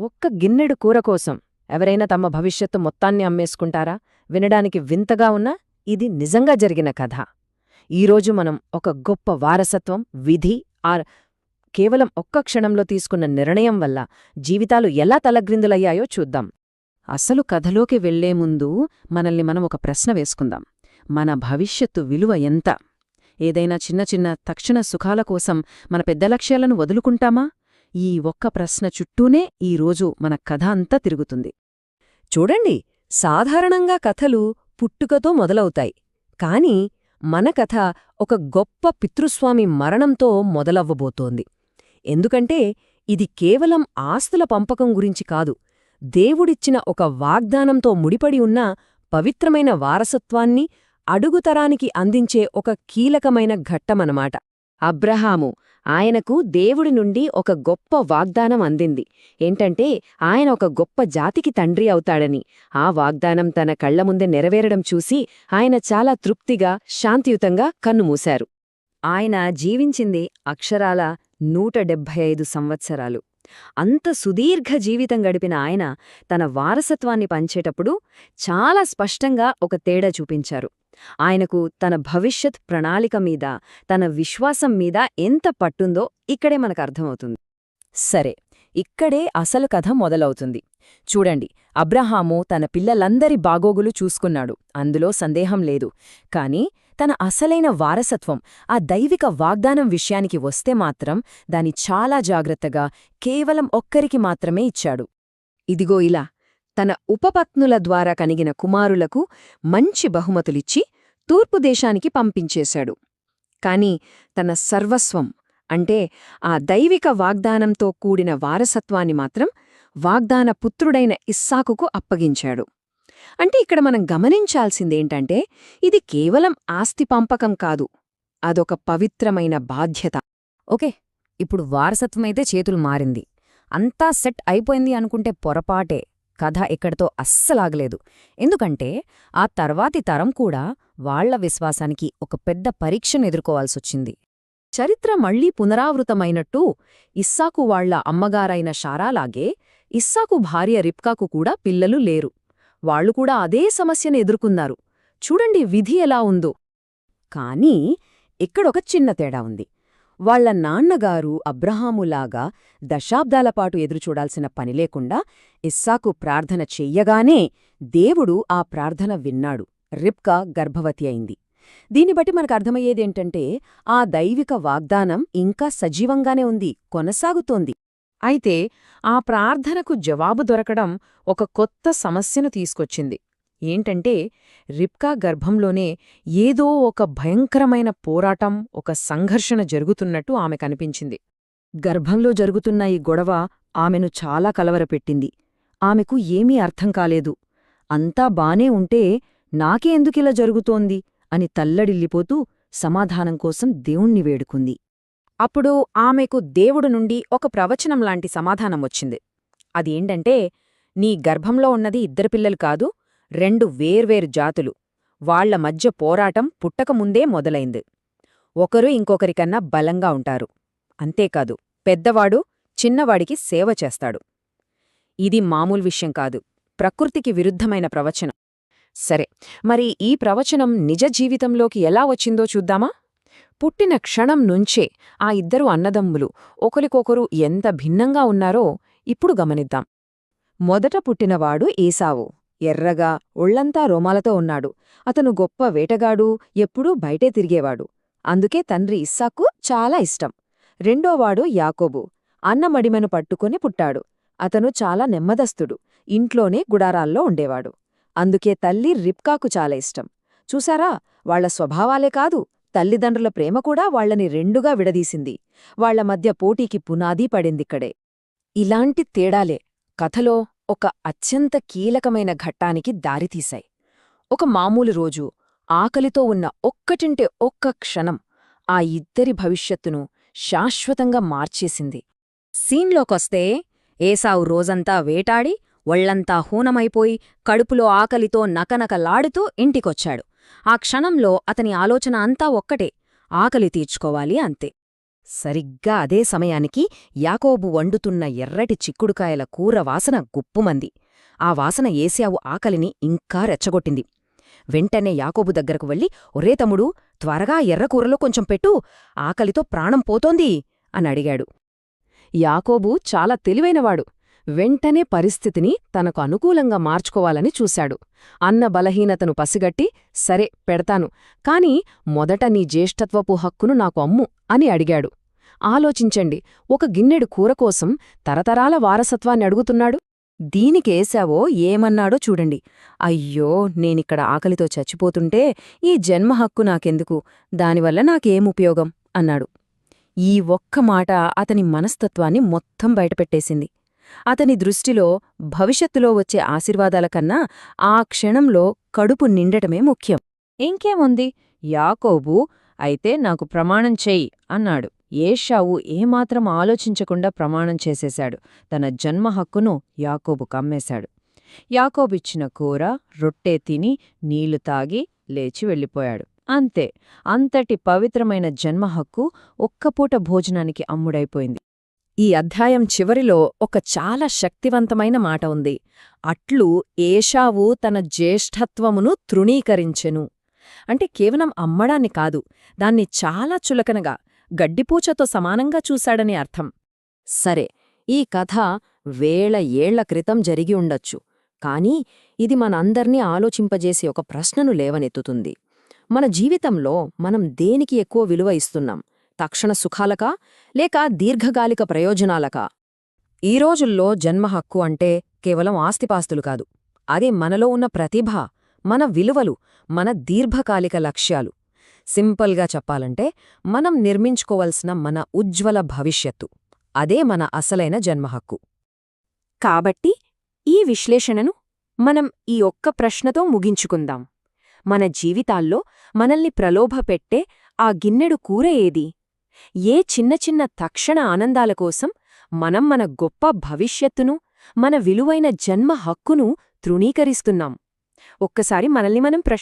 ఒక్క గిన్నెడు కూర కోసం ఎవరైనా తమ భవిష్యత్తు మొత్తాన్ని అమ్మేసుకుంటారా? వినడానికి వింతగా ఉన్నా ఇది నిజంగా జరిగిన కథ. ఈరోజు మనం ఒక గొప్ప వారసత్వం విధి ఆర్ కేవలం ఒక్క క్షణంలో తీసుకున్న నిర్ణయం వల్ల జీవితాలు ఎలా తలగ్రిందులయ్యాయో చూద్దాం. అసలు కథలోకి వెళ్ళే ముందు మనల్ని మనం ఒక ప్రశ్న వేసుకుందాం. మన భవిష్యత్తు విలువ ఎంత? ఏదైనా చిన్న చిన్న తక్షణ సుఖాల కోసం మన పెద్ద లక్ష్యాలను వదులుకుంటామా? ఈ ఒక్క ప్రశ్న చుట్టూనే ఈరోజు మన కథ అంతా తిరుగుతుంది. చూడండి సాధారణంగా కథలు పుట్టుకతో మొదలవుతాయి. కాని మన కథ ఒక గొప్ప పితృస్వామి మరణంతో మొదలవ్వబోతోంది. ఎందుకంటే ఇది కేవలం ఆస్తుల పంపకం గురించి కాదు దేవుడిచ్చిన ఒక వాగ్దానంతో ముడిపడి ఉన్న పవిత్రమైన వారసత్వాన్ని అడుగుతరానికి అందించే ఒక కీలకమైన ఘట్టమనమాట. అబ్రహాము ఆయనకు దేవుడి నుండి ఒక గొప్ప వాగ్దానం అందింది. ఏంటంటే ఆయన ఒక గొప్ప జాతికి తండ్రి అవుతాడని. ఆ వాగ్దానం తన కళ్ళ ముందే నెరవేరడం చూసి ఆయన చాలా తృప్తిగా శాంతియుతంగా కన్నుమూశారు ఆయన జీవించింది అక్షరాల నూట ఐదు సంవత్సరాలు. అంత సుదీర్ఘ జీవితం గడిపిన ఆయన తన వారసత్వాన్ని పంచేటప్పుడు చాలా స్పష్టంగా ఒక తేడా చూపించారు. ఆయనకు తన భవిష్యత్ ప్రణాళిక మీద తన విశ్వాసం మీద ఎంత పట్టుందో ఇక్కడే మనకు అర్థమవుతుంది. సరే ఇక్కడే అసలు కథ మొదలవుతుంది. చూడండి అబ్రహాము తన పిల్లలందరి బాగోగులు చూసుకున్నాడు. అందులో సందేహం లేదు. కాని తన అసలైన వారసత్వం ఆ దైవిక వాగ్దానం విషయానికి వస్తే మాత్రం దాని చాలా జాగ్రత్తగా కేవలం ఒక్కరికి మాత్రమే ఇచ్చాడు. ఇదిగో ఇలా తన ఉపపత్నుల ద్వారా కనిగిన కుమారులకు మంచి బహుమతులిచ్చి తూర్పు దేశానికి పంపించేశాడు. కాని తన సర్వస్వం అంటే ఆ దైవిక వాగ్దానంతో కూడిన వారసత్వాన్ని మాత్రం వాగ్దాన పుత్రుడైన ఇస్సాకుకు అప్పగించాడు. అంటే ఇక్కడ మనం గమనించాల్సిందేంటంటే ఇది కేవలం ఆస్తి పంపకం కాదు అదొక పవిత్రమైన బాధ్యత. ఓకే ఇప్పుడు వారసత్వమైతే చేతులు మారింది. అంతా సెట్ అయిపోయింది అనుకుంటే పొరపాటే. కథ ఇక్కడితో అస్సలాగలేదు. ఎందుకంటే ఆ తర్వాతి తరం కూడా వాళ్ళ విశ్వాసానికి ఒక పెద్ద పరీక్షను ఎదుర్కోవాల్సొచ్చింది. చరిత్ర మళ్ళీ పునరావృతమైనట్టు ఇస్సాకు వాళ్ళ అమ్మగారైన షారాలాగే ఇస్సాకు భార్య రిప్కాకు కూడా పిల్లలు లేరు. వాళ్ళు కూడా అదే సమస్యను ఎదుర్కొన్నారు. చూడండి విధి ఎలా ఉందో. కానీ ఇక్కడొక చిన్న తేడా ఉంది. వాళ్ళ నాన్నగారు అబ్రహాములాగా దశాబ్దాలపాటు ఎదురుచూడాల్సిన పనిలేకుండా ఇస్సాకు ప్రార్థన చెయ్యగానే దేవుడు ఆ ప్రార్థన విన్నాడు. రిప్కా గర్భవతి అయింది. దీన్ని బట్టి మనకు అర్థమయ్యేదేంటంటే ఆ దైవిక వాగ్దానం ఇంకా సజీవంగానే ఉంది కొనసాగుతోంది. అయితే ఆ ప్రార్థనకు జవాబు దొరకడం ఒక కొత్త సమస్యను తీసుకొచ్చింది. ఏంటంటే రిప్కా గర్భంలోనే ఏదో ఒక భయంకరమైన పోరాటం ఒక సంఘర్షణ జరుగుతున్నట్టు ఆమె కనిపించింది. గర్భంలో జరుగుతున్న ఈ గొడవ ఆమెను చాలా కలవరపెట్టింది. ఆమెకు ఏమీ అర్థం కాలేదు. అంతా బానే ఉంటే నాకే ఎందుకిలా జరుగుతోంది? అని తల్లడిల్లిపోతూ సమాధానం కోసం దేవుణ్ణి వేడుకుంది. అప్పుడు ఆమెకు దేవుడు నుండి ఒక ప్రవచనంలాంటి సమాధానం వచ్చింది. అదేంటంటే నీ గర్భంలో ఉన్నది ఇద్దరు పిల్లలు కాదు రెండు వేర్వేరు జాతులు. వాళ్ళ మధ్య పోరాటం పుట్టకముందే మొదలైంది. ఒకరు ఇంకొకరికన్నా బలంగా ఉంటారు. అంతేకాదు పెద్దవాడు చిన్నవాడికి సేవ చేస్తాడు. ఇది మామూలు విషయం కాదు. ప్రకృతికి విరుద్ధమైన ప్రవచనం. సరే మరి ఈ ప్రవచనం నిజ జీవితంలోకి ఎలా వచ్చిందో చూద్దామా? పుట్టిన క్షణం నుంచే ఆ ఇద్దరు అన్నదమ్ములు ఒకరికొకరు ఎంత భిన్నంగా ఉన్నారో ఇప్పుడు గమనిద్దాం. మొదట పుట్టినవాడు ఏసావు. ఎర్రగా ఒళ్ళంతా రోమాలతో ఉన్నాడు. అతను గొప్ప వేటగాడు ఎప్పుడూ బయటే తిరిగేవాడు. అందుకే తండ్రి ఇస్సాకు చాలా ఇష్టం. రెండోవాడు యాకోబు. అన్నమడిమెను పట్టుకుని పుట్టాడు. అతను చాలా నెమ్మదస్తుడు. ఇంట్లోనే గుడారాల్లో ఉండేవాడు. అందుకే తల్లి రిప్కాకు చాలా ఇష్టం. చూసారా వాళ్ళ స్వభావాలే కాదు. తల్లిదండ్రుల ప్రేమ కూడా వాళ్ళని రెండుగా విడదీసింది. వాళ్ళ మధ్య పోటీకి పునాదీ పడిందిక్కడే. ఇలాంటి తేడాలే. కథలో ఒక అత్యంత కీలకమైన ఘట్టానికి దారితీశాయి. ఒక మామూలు రోజు ఆకలితో ఉన్న ఒక్కటింటే ఒక్క క్షణం ఆ ఇద్దరి భవిష్యత్తును శాశ్వతంగా మార్చేసింది. సీన్లోకొస్తే ఏసావు రోజంతా వేటాడి ఒళ్ళంతా హూనమైపోయి కడుపులో ఆకలితో నకనకలాడుతూ ఇంటికొచ్చాడు. ఆ క్షణంలో అతని ఆలోచన అంతా ఒక్కటే ఆకలి తీర్చుకోవాలి అంతే. సరిగ్గా అదే సమయానికి యాకోబు వండుతున్న ఎర్రటి చిక్కుడుకాయల కూర వాసన గుప్పుమంది. ఆ వాసన ఏశావు ఆకలిని ఇంకా రెచ్చగొట్టింది. వెంటనే యాకోబు దగ్గరకు వెళ్ళి ఒరే తమ్ముడు త్వరగా ఎర్రకూరలో కొంచెం పెట్టు ఆకలితో ప్రాణం పోతోంది అని అడిగాడు. యాకోబు చాలా తెలివైనవాడు. వెంటనే పరిస్థితిని తనకు అనుకూలంగా మార్చుకోవాలని చూశాడు. అన్న బలహీనతను పసిగట్టి సరే పెడతాను కాని మొదట నీ జ్యేష్ఠత్వపు హక్కును నాకు అమ్ము అని అడిగాడు. ఆలోచించండి ఒక గిన్నెడు కూర కోసం తరతరాల వారసత్వాన్ని అడుగుతున్నాడు. దీనికేశావో ఏమన్నాడో చూడండి. అయ్యో నేనిక్కడ ఆకలితో చచ్చిపోతుంటే ఈ జన్మ హక్కు నాకెందుకు? దానివల్ల నాకేముపయోగం అన్నాడు. ఈ ఒక్క మాట అతని మనస్తత్వాన్ని మొత్తం బయటపెట్టేసింది. అతని దృష్టిలో భవిష్యత్తులో వచ్చే ఆశీర్వాదాల కన్నా ఆ క్షణంలో కడుపు నిండటమే ముఖ్యం. ఇంకేముంది? యాకోబు అయితే నాకు ప్రమాణం చెయ్యి అన్నాడు. ఏషావు ఏమాత్రం ఆలోచించకుండా ప్రమాణం చేసేశాడు. తన జన్మ హక్కును యాకోబు కమ్మేశాడు. యాకోబిచ్చిన కూర రొట్టె తిని నీళ్ళు తాగి లేచి వెళ్ళిపోయాడు. అంతే అంతటి పవిత్రమైన జన్మ హక్కు ఒక్కపూట భోజనానికి అమ్ముడైపోయింది. ఈ అధ్యాయం చివరిలో ఒక చాలా శక్తివంతమైన మాట ఉంది. అట్లు ఏషావు తన జ్యేష్ఠత్వమును తృణీకరించెను. అంటే కేవలం అమ్మడాన్ని కాదు దాన్ని చాలా చులకనగా గడ్డిపూచతో సమానంగా చూశాడని అర్థం. సరే ఈ కథ వేల ఏళ్ళ క్రితం జరిగి ఉండొచ్చు. కానీ ఇది మనందర్నీ ఆలోచింపజేసే ఒక ప్రశ్నను లేవనెత్తుతుంది. మన జీవితంలో మనం దేనికి ఎక్కువ విలువ ఇస్తున్నాం? తక్షణ సుఖాలకా? లేక దీర్ఘకాలిక ప్రయోజనాలకా? ఈ రోజుల్లో జన్మ హక్కు అంటే కేవలం ఆస్తిపాస్తులు కాదు. అది మనలో ఉన్న ప్రతిభ మన విలువలు మన దీర్ఘకాలిక లక్ష్యాలు. సింపుల్గా చెప్పాలంటే మనం నిర్మించుకోవలసిన మన ఉజ్వల భవిష్యత్తు. అదే మన అసలైన జన్మహక్కు కాబట్టి ఈ విశ్లేషణను మనం ఈ ఒక్క ప్రశ్నతో ముగించుకుందాం. మన జీవితాల్లో మనల్ని ప్రలోభపెట్టే ఆ గిన్నెడు కూర ఏది? ఏ చిన్న చిన్న తక్షణ ఆనందాల కోసం మనం మన గొప్ప భవిష్యత్తును మన విలువైన జన్మ హక్కును తృణీకరిస్తున్నాం? ఒక్కసారి మనల్ని మనం ప్రశ్న